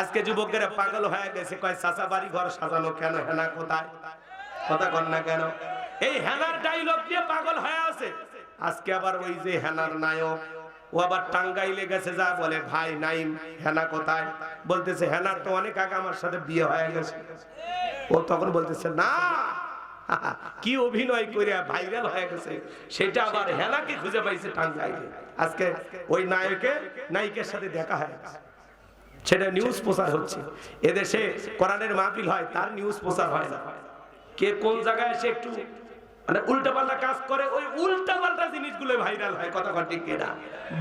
আজকে যুবকেরা পাগল হয়ে গেছে, কয়, চাচা বাড়ি ঘর সাজানো কেন? হেনা কোথায়? কথা কন না কেন? এই হেনার ডাইলগ দিয়ে পাগল হয়ে আছে। আজকে আবার ওই যে হেনার নায়ক, ও আবার টাঙ্গাইলে গেছে যা বলে, ভাই, নাইম, হেনা কোথায়? বলতেছে, হেনার তো অনেক আগে আমার সাথে বিয়ে হয়ে গেছে। ও তখন বলতেছে, না, কি অভিনয় করে ভাইরাল হয়ে গেছে। সেটা আবার হেনাকে খুঁজে পাইছে টাঙ্গাইলে। আজকে ওই নায়কে, নায়িকের সাথে দেখা হয়ে গেছে। সেটা নিউজ প্রচার হচ্ছে। এদেশে কোরআনের মাহফিল হয়, তার নিউজ প্রচার হয় না। কে কোন জায়গায় এসে একটু মানে উল্টা পাল্টা কাজ করে, ওই উল্টা পাল্টা জিনিসগুলো ভাইরাল হয়, কথা কয় ঠিক কিনা?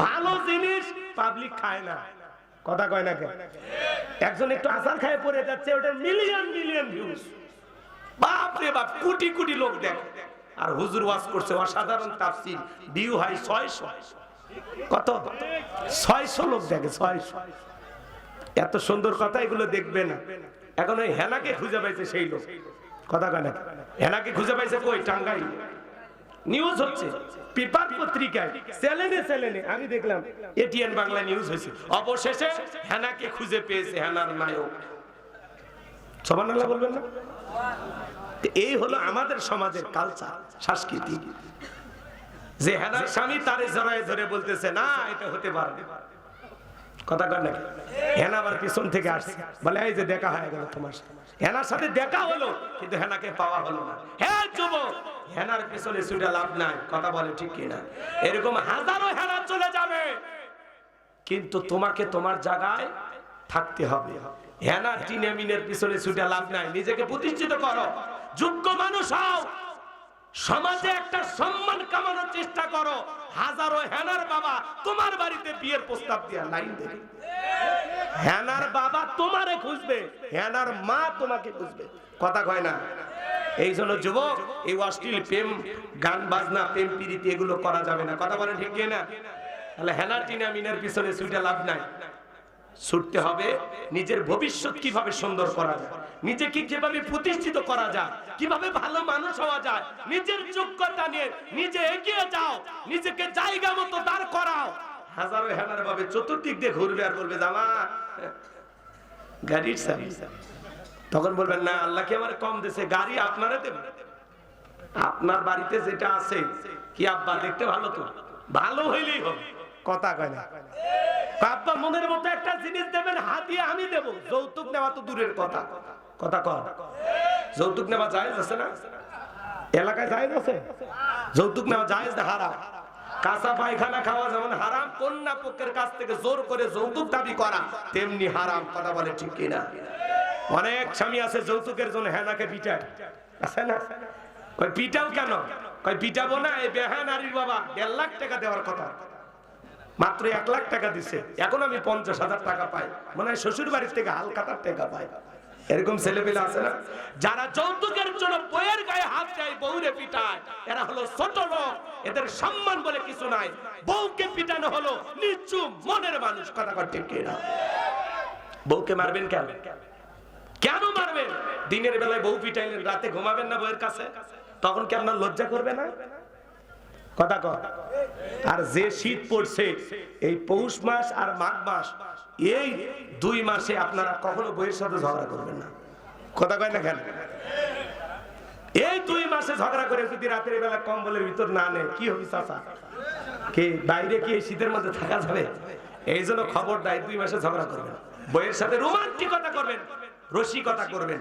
ভালো জিনিস পাবলিক খায় না। কথা কয় না কে একজন একটু আসার খায়, পড়ে যাচ্ছে, ওটা মিলিয়ন মিলিয়ন ভিউজ বাপ রে বাপ, কোটি কোটি লোক দেখে। আর হুজুর ওয়াজ করছে, অসাধারণ তাফসীর। ভিউ হয় 600 কত? 600 লোক দেখে 600 এত সুন্দর কথা এগুলো দেখবে না। এখন ওই হেনাকে খুঁজে পাইছে সেই লোক। কথা কয় না হেনাকে খুঁজে পাইছে কই? টাঙ্গাই নিউজ হচ্ছে, পেপার পত্রিকায় চ্যানেলে চ্যানেলে আমি দেখলাম এটিএন বাংলা নিউজ হয়েছে। অবশেষে হেনাকে খুঁজে পেয়েছে হেনার নায়ক। সবার আল্লাহ বলবেন না? এই হলো আমাদের সমাজের কালচার সংস্কৃতি। যে হেনার স্বামী তারে জড়ায় ধরে বলতেছে, না, এটা হতে পারে না। কথা কর নাকি? হেনা আবার পিছন থেকে আসছে। বলে, এই যে দেখা হয়ে গেল তোমার। হেনার সাথে দেখা হলো, কিন্তু হেনাকে পাওয়া হলো না। হ্যাঁ যুবক! হেনার পিছনে ছুটে লাভ নাই, কথা বলে ঠিক কিনা। এরকম হাজারো হেনা চলে যাবে। কিন্তু তোমাকে তোমার জায়গায় থাকতে হবে। হেনা টিনে মিনের পিছনে ছুটে লাভ নাই। নিজেকে প্রতিষ্ঠিত করো। যোগ্য মানুষ হও। সমাজে একটা সম্মান কামানোর চেষ্টা করো। হাজারো হেনার বাবা তোমার বাড়িতে বিয়ের প্রস্তাব দিয়া লাইন দেবে। হেনার বাবা তোমারে খুঁজবে, হেনার মা তোমাকে খুঁজবে। কথা কয় না? এই জন্য যুবক, এই অশ্লীল প্রেম, গান, বাজনা, প্রেম, প্রীতি, এগুলো করা যাবে না। কথা বলেন ঠিক না তাহলে হেনা টিনা মিনার পিছনে সুইটা লাভ নাই। ছুটতে হবে, নিজের ভবিষ্যৎ কীভাবে সুন্দর করা যায়? নিজেকে কীভাবে প্রতিষ্ঠিত করা যায় কীভাবে ভালো মানুষ হওয়া যায় নিজের যোগ্যতা নিয়ে নিজে এগিয়ে যাও নিজেকে জায়গা মতো দাঁড় করাও। হাজারো হেনার ভাবে চতুর্দিক দিয়ে ঘুরবে আর বলবে জামা গাড়ির সার্ভিস তখন বলবেন না আল্লাহ কি আমার কম দেশে গাড়ি আপনারা দেবেন আপনার বাড়িতে যেটা আছে কি আব্বা দেখতে ভালো তো? ভালো হইলেই হবে। কথা কয় না। আব্বা মনের মতো একটা জিনিস দেবেন হাতিয়ে আমি দেব। যৌতুক নেওয়া তো দূরের কথা। কথা কর যৌতুক নেওয়া যায় আছে না? এলাকায় যায় আছে? যৌতুক নেওয়া যায় না হারাম? কাঁচা পায়খানা খাওয়া যেমন হারাম, কন্যা পক্ষের কাছ থেকে জোর করে যৌতুক দাবি করা তেমনি হারাম, কথা বলে ঠিক কিনা? অনেক স্বামী আছে যৌতুকের জন্য হেনাকে পিটায়। আছে না? কই পিটাও কেন? কই পিটাবো না, এই বেহা নারীর বাবা, দেড় লাখ টাকা দেওয়ার কথা। মাত্র এক লাখ টাকা দিছে। এখন আমি পঞ্চাশ হাজার টাকা পাই। মনে শ্বশুর বাড়ির থেকে হালকাতার টাকা পাই। এরকম ছেলেপেলে আছে না? যারা যৌতুকের জন্য বইয়ের গায়ে হাত দেয়, বউরে পিটায়, এরা হলো ছোট লোক এদের সম্মান বলে কিছু নাই। বউকে পিটানো হলো নিচু মনের মানুষ, কথা কর ঠিক কিনা? বউকে মারবেন কেন? কেন মারবেন? দিনের বেলায় বউ পিটাইলেন, রাতে ঘুমাবেন না বউয়ের কাছে? তখন কি আপনার লজ্জা করবে না? কথা কর। আর যে শীত পড়ছে, এই পৌষ মাস আর মাঘ মাস এই দুই মাসে আপনারা কখনো বইয়ের সাথে ঝগড়া করবেন না। কথা কয় না কেন? এই দুই মাসে ঝগড়া করে যদি রাতের বেলা কম্বলের ভিতর না নেয়, কি হবে চাচা? কে, বাইরে কি এই শীতের মধ্যে থাকা যাবে? এই জন্য খবর দেয়, দুই মাসে ঝগড়া করবেন। বইয়ের সাথে রোমান্টিকতা করবেন, রসিকতা করবেন।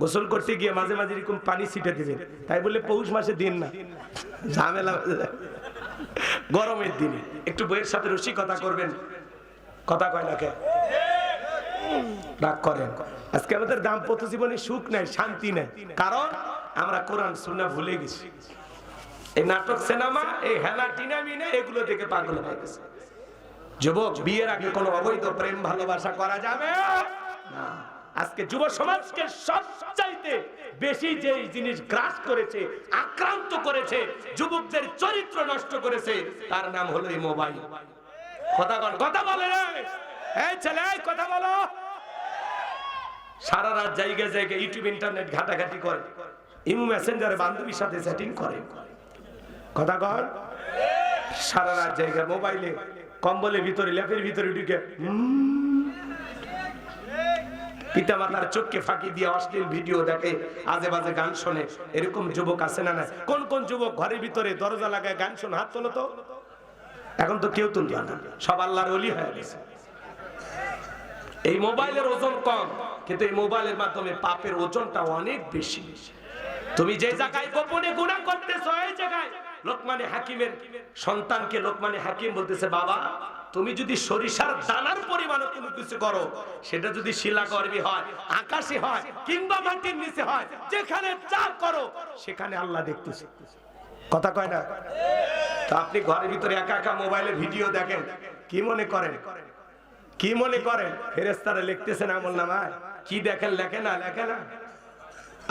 গোসল করতে গিয়ে মাঝে মাঝে এরকম পানি ছিটে দিবেন। তাই বলে পৌষ মাসে দিন না। ঝামেলা, গরমের দিনে। একটু বইয়ের সাথে রসিকতা করবেন। কথা কয় না কে? রাগ করেন। আজকে আমাদের দাম্পত্য জীবনে সুখ নাই, শান্তি নাই। কারণ আমরা কোরআন শুনে ভুলে গেছি। এই নাটক, সিনেমা, এই হেলা টিনা মিনে এগুলো দেখে পাগল হয়ে গেছে। যুবক, বিয়ের আগে কোনো অবৈধ প্রেম, ভালোবাসা করা যাবে না। আজকে যুব সমাজকে সবচাইতে বেশি যে জিনিস গ্রাস করেছে, আক্রান্ত করেছে, যুবকদের চরিত্র নষ্ট করেছে, তার নাম হলো এই মোবাইল। কথা বল এই ছেলে, কথা বলো। সারা রাত জায়গায় জায়গায় ইউটিউব, ইন্টারনেট ঘাটাঘাটি করে। ইমু মেসেঞ্জারে বান্ধবীর সাথে চ্যাটিং করে। কথা কর সারা রাত জায়গায় মোবাইলে, কম্বলের ভিতরে, ল্যাপের ভিতরে ঢুকে পিতা মাতার চোখকে ফাঁকি দিয়ে অশ্লীল ভিডিও দেখে আজে বাজে গান শোনে। এরকম যুবক আছে না না কোন কোন যুবক ঘরের ভিতরে দরজা লাগায় গান শোন? হাত তোলো তো। এখন তো কেউ তুলবে না। সব আল্লাহর অলি হয়ে গেছে। এই মোবাইলের ওজন কম, কিন্তু এই মোবাইলের মাধ্যমে পাপের ওজনটা অনেক বেশি। তুমি যে জায়গায় গোপনে গুণা করতেছ, এই জায়গায় লোকমানে হাকিমের সন্তানকে লোকমানে হাকিম বলতেছে, বাবা, তুমি যদি সরিষার দানার পরিমাণে তুমি কিছু করো, সেটা যদি শিলা গর্বি হয়, আকাশে হয়, কিংবা মাটির নিচে হয়, যেখানে যা করো, সেখানে আল্লাহ দেখতেছে। কথা কয় না? আপনি ঘরের ভিতরে একা একা মোবাইলে ভিডিও দেখেন, কি মনে করেন? কি মনে করেন? ফেরেস্তারা লিখতেছেন আমল নামায়। কি দেখেন? লেখে না লেখে না।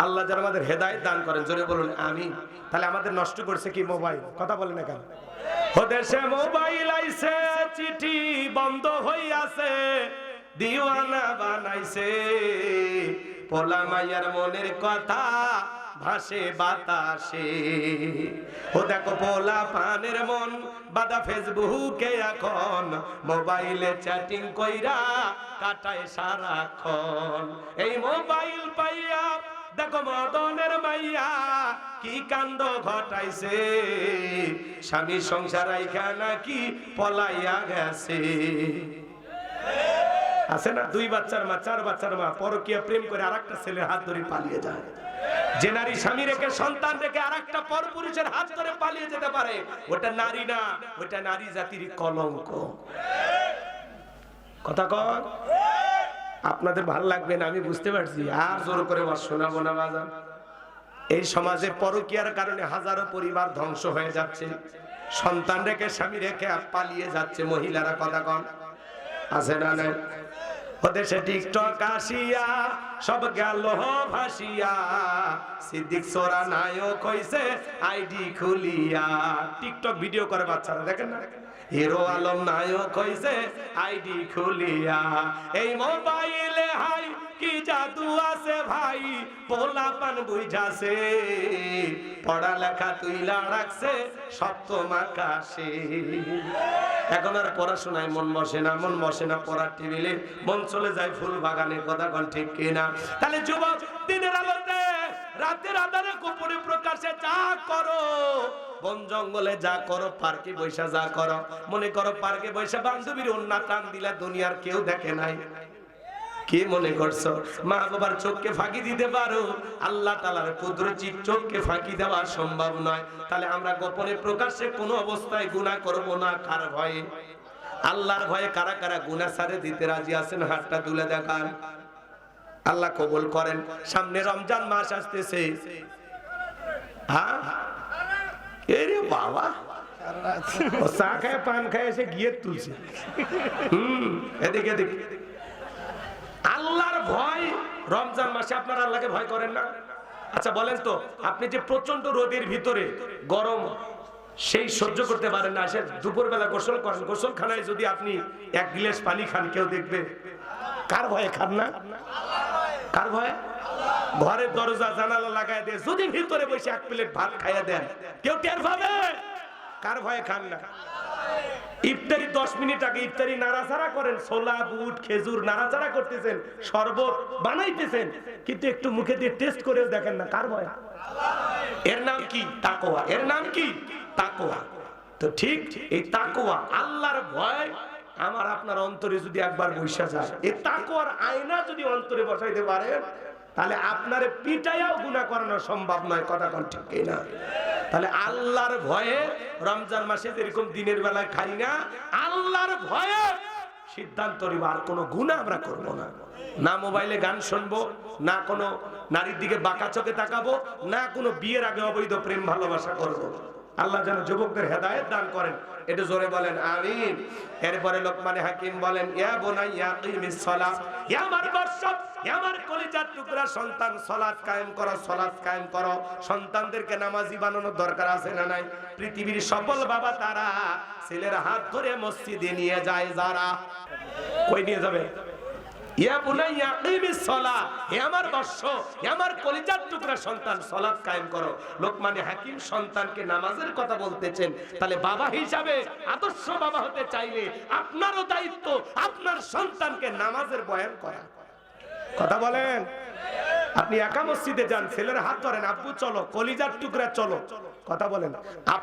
আল্লাহ যারা আমাদের হেদায়ত দান করেন। জোরে বলুন আমি তাহলে আমাদের নষ্ট করছে কি মোবাইল? কথা বলেন না কেন? দেশে মোবাইল আইছে, চিঠি বন্ধ হইয়াছে, দিওয়ানা বানাইছে। পোলা মাইয়ার মনের কথা ভাসে বাতাসে। ও দেখো পোলা পানের মন বাদা ফেসবুকে এখন। মোবাইলে চ্যাটিং কইরা কাটায় সারাক্ষণ। এই মোবাইল পাইয়া দেখো মদনের মাইয়া কি কাণ্ড ঘটাইছে। স্বামী সংসার আইখা নাকি পলাইয়া গেছে। আছে না? দুই বাচ্চার মা, চার বাচ্চার মা পরকিয়া প্রেম করে আরেকটা ছেলের হাত ধরে পালিয়ে যায়। যে নারী স্বামী রেখে, সন্তান রেখে আরেকটা পর পুরুষের হাত ধরে পালিয়ে যেতে পারে, ওটা নারী না, ওটা নারী জাতির কলঙ্ক। কথা কর আপনাদের ভালো লাগবে না, আমি বুঝতে পারছি। আর জোর করে শোনাবো না, বাজান। এই সমাজে পরকিয়ার কারণে হাজারো পরিবার ধ্বংস হয়ে যাচ্ছে। সন্তান রেখে, স্বামী রেখে পালিয়ে যাচ্ছে মহিলারা, কথা কন। আছে না নাই? ওদেশে টিকটক আসিয়া, সব গেল ভাসিয়া। সিদ্দিক সোরা নায়ক হইছে, আইডি খুলিয়া। টিকটক ভিডিও করে বাচ্চারা, দেখেন না? হিরো আলম নায়ক হইছে, আইডি খুলিয়া। এই মোবাইলে হাই কি জাদু আছে ভাই? পোলা পান বুঝাছে পড়ালেখা তুইলা রাখছে, সপ্তম আকাশে এখন আর পড়াশোনায় মন বসে না, মন বসে না পড়ার টেবিলে। মন চলে যায় ফুল বাগানে, কথা কন ঠিক কিনা। তাহলে যুবক, দিনের আলোতে, রাতের আধারে গোপনে প্রকাশে যা করো, বন জঙ্গলে যা করো, পার্কে বৈশা যা করো। মনে করো পার্কে বৈশা বান্ধবীর অন্য টান দিলা দুনিয়ার কেউ দেখে নাই। কি মনে করছ? মা বাবার চোখকে ফাঁকি দিতে পারো? আল্লাহ তালার কুদরতি চোখকে ফাঁকি দেওয়া সম্ভব নয়। তাহলে আমরা গোপনে প্রকাশ্যে কোনো অবস্থায় গুনাহ করব না, কার ভয়ে? আল্লাহর ভয়ে কারা কারা গুনাহ সারে দিতে রাজি আছেন? হাতটা তুলে দেখান। আল্লাহ কবুল করেন। সামনে রমজান মাস আসতেছে। হ্যাঁ? এরে বাবা। চা খায়, পান খায়, এসে গিয়ে তুলছে। হুম, এদিকে এদিকে। ভয় রমজান মাসে আপনারা আল্লাহকে ভয় করেন না? আচ্ছা বলেন তো, আপনি যে প্রচণ্ড রোদের ভিতরে গরম, সেই সহ্য করতে পারেন না। সে দুপুর বেলা গোসল করেন। গোসলখানায় যদি আপনি এক গ্লাস পানি খান, কেউ দেখবে। কার ভয়ে খান না? কার ভয়ে? ঘরের দরজা, জানালা লাগায় দিয়ে। যদি ভিতরে বসে এক প্লেট ভাত খাইয়া দেন, কেউ টের পাবে? কার ভয়ে খান না? ইফতারি দশ মিনিট আগে ইফতারি নাড়াচাড়া করেন, ছোলা, বুট, খেজুর নাড়াচাড়া করতেছেন, শরবত বানাইতেছেন, কিন্তু একটু মুখে দিয়ে টেস্ট করেও দেখেন না, কার ভয়? এর নাম কি? তাকোয়া এর নাম কি? তাকোয়া তো ঠিক এই তাকোয়া আল্লাহর ভয় আমার আপনার অন্তরে যদি একবার বৈশা যায়। এই তাকোয়ার আয়না যদি অন্তরে বসাইতে পারেন, তাহলে আপনার পিটাইয়াও গুণা করানো সম্ভব নয়, কথা ঠিক না তাহলে আল্লাহর ভয়ে রমজান মাসে যেরকম দিনের বেলায় খাই না, আল্লাহর ভয়ে সিদ্ধান্ত নিব, আর কোনো গুণা আমরা করব না না মোবাইলে গান শুনব, না কোনো নারীর দিকে বাঁকা চোখে তাকাবো, না কোনো বিয়ের আগে অবৈধ প্রেম ভালোবাসা করব। আল্লাহ যেন যুবকদের হেদায়ত দান করেন এটা জোরে বলেন, আমিন। এরপরে লোকমানে হাকিম বলেন, ইয়া বুনাইয়া কিমিস সালাত ইয়া আমার বর্ষক ইয়া আমার কলিজার টুকরা, সন্তান সালাত কায়েম করো সালাত কায়েম করো। সন্তানদেরকে নামাজি বানানোর দরকার আছে না নাই? পৃথিবীর সফল বাবা তারা ছেলের হাত ধরে মসজিদে নিয়ে যায় যারা। কই নিয়ে যাবে? আদর্শ বাবা হতে চাইলে আপনারও দায়িত্ব আপনার সন্তানকে নামাজের বয়ান কথা বলেন? আপনি একা মসজিদে যান, ছেলের হাত ধরেন, আব্বু চলো, কলিজার টুকরা চলো। কথা বলেন।